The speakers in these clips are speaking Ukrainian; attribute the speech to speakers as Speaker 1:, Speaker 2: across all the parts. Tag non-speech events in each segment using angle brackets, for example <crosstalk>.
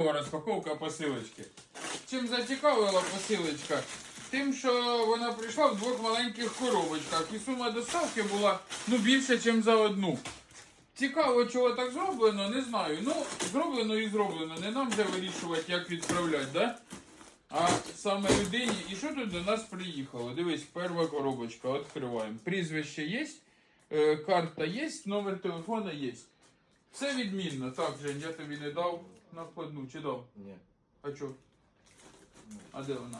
Speaker 1: Розпаковка посилочки. Чим зацікавила посилочка? Тим, що вона прийшла в двох маленьких коробочках, і сума доставки була ну, більше, ніж за одну. Цікаво, чого так зроблено, не знаю. Ну, зроблено і зроблено. Не нам вже вирішувати, як відправляти, да? А саме людині. І що тут до нас приїхало? Дивись, перша коробочка, відкриваємо. Прізвище є, е, карта є, номер телефона є. Все відмінно. Так, Жень, я тобі не дав накладну, чи дав?
Speaker 2: Ні.
Speaker 1: А чо? А де вона?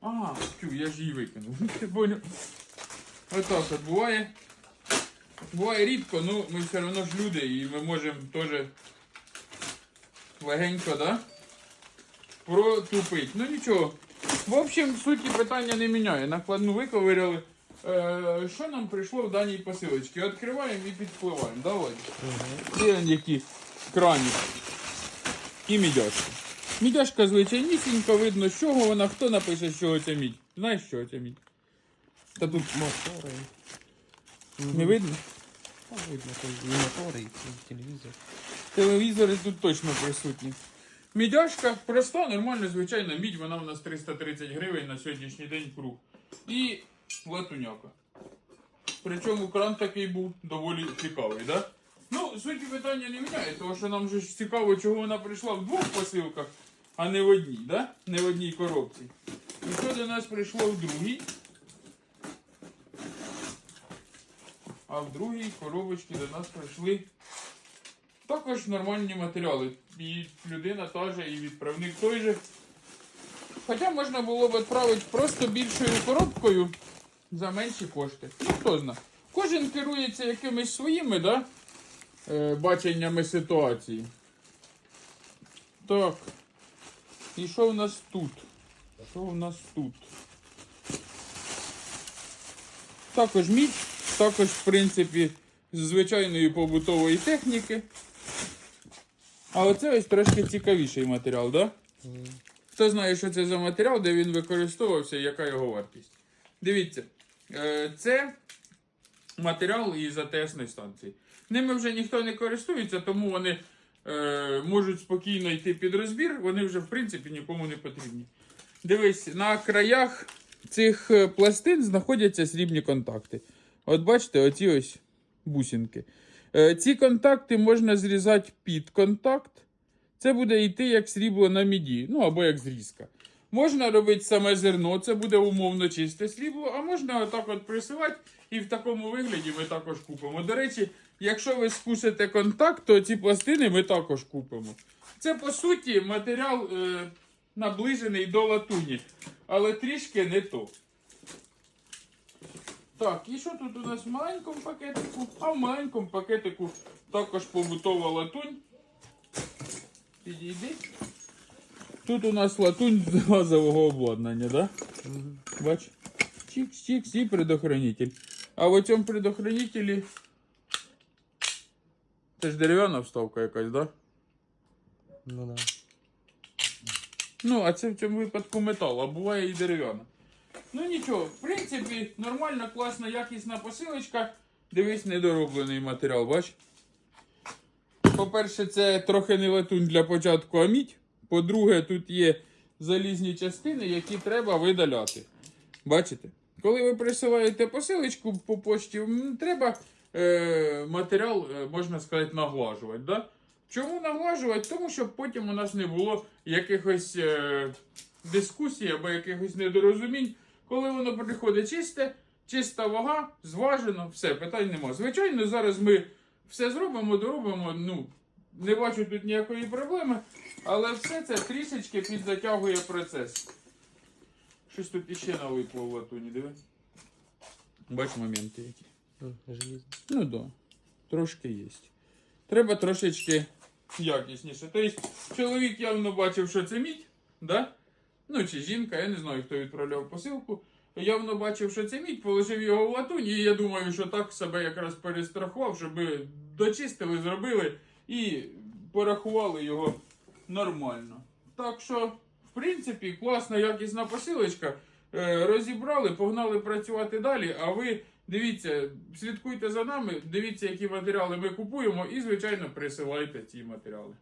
Speaker 1: А, тю, я ж її викинув. <laughs> Ти поняв? Отак от буває. Буває рідко, ну ми все одно ж люди і ми можемо теж легенько, да? Протупить. Ну нічого. В общем, суті питання не міняє. Накладну виковиряли. Е, що нам прийшло в даній посилочці? Відкриваємо і підпливаємо. Давай. Он які крані. І мідяшка. Мідяшка звичайнісінько, видно, з чого вона, хто напише, що це мідь. Знаєш, що це мідь? Та тут
Speaker 2: Мотори.
Speaker 1: не видно?
Speaker 2: Та видно, то і мотори, і телевізор.
Speaker 1: Телевізори тут точно присутні. Мідяшка проста, нормальна, звичайна мідь, вона у нас 330 гривень на сьогоднішній день круг. І латуняка. Причому кран такий був доволі цікавий, да? Ну, суті питання не міняє, тому що нам же ж цікаво, чого вона прийшла в двох посилках, а не в одній, да? Не в одній коробці. І що до нас прийшло в другій? А в другій коробочці до нас прийшли також нормальні матеріали. І людина та же, і відправник той же. Хоча можна було б відправити просто більшою коробкою за менші кошти. Ну хто зна. Кожен керується якимись своїми да? е, баченнями ситуації. Так. І що в нас тут? Що в нас тут? Також мідь, також, в принципі, з звичайної побутової техніки. А оце ось трошки цікавіший матеріал, так? Да? Хто знає, що це за матеріал, де він використовувався і яка його вартість? Дивіться, це матеріал із АТСної станції. Ними вже ніхто не користується, тому вони е, можуть спокійно йти під розбір, вони вже в принципі нікому не потрібні. Дивись, на краях цих е, пластин знаходяться срібні контакти. От бачите, оці ось бусинки. Е, Ці контакти можна зрізати під контакт. Це буде йти як срібло на міді, ну або як зрізка. Можна робити саме зерно, це буде умовно чисте срібло, а можна отак от присилати, і в такому вигляді ми також купимо. До речі, якщо ви спустите контакт, то ці пластини ми також купимо. Це по суті матеріал е, наближений до латуні, але трішки не то. Так, і що тут у нас в маленькому пакетику? А в маленькому пакетику також побутова латунь. Підійди. Тут у нас латунь з газового обладнання, да? Бач? Чикс-чикс і предохранитель. А в цьому предохранителі. Це ж дерев'яна вставка якась, да?
Speaker 2: Ну да.
Speaker 1: Ну, а це в цьому випадку метал, а буває і дерев'яна. Ну нічого, в принципі, нормальна, класна, якісна посилочка. Дивись, недороблений матеріал, бач? По-перше, це трохи не латунь для початку, а мідь. По-друге, тут є залізні частини, які треба видаляти. Бачите? Коли ви присилаєте посилочку по почті, треба е, матеріал, е, можна сказати, наглажувати. Да? Чому наглажувати? Тому щоб потім у нас не було якихось е, дискусій або якихось недорозумінь. Коли воно приходить чисте, чиста вага, зважено, все, питань нема. Звичайно, зараз ми все зробимо, доробимо. Ну, не бачу тут ніякої проблеми, але все це трішечки підзатягує процес. Щось тут іще налипло в латуні, диви. Бач моменти які. Ну да, трошки є. Треба трошечки якісніше. Тобто чоловік явно бачив, що це мідь, да? ну чи жінка, я не знаю, хто відправляв посилку. Явно бачив, що це мідь, положив його в латунь, і я думаю, що так себе якраз перестрахував, щоб дочистили, зробили і порахували його нормально. Так що, в принципі, класна якісна посилочка. Е, Розібрали, погнали працювати далі. А ви дивіться, слідкуйте за нами, дивіться, які матеріали ми купуємо, і, звичайно, присилайте ці матеріали.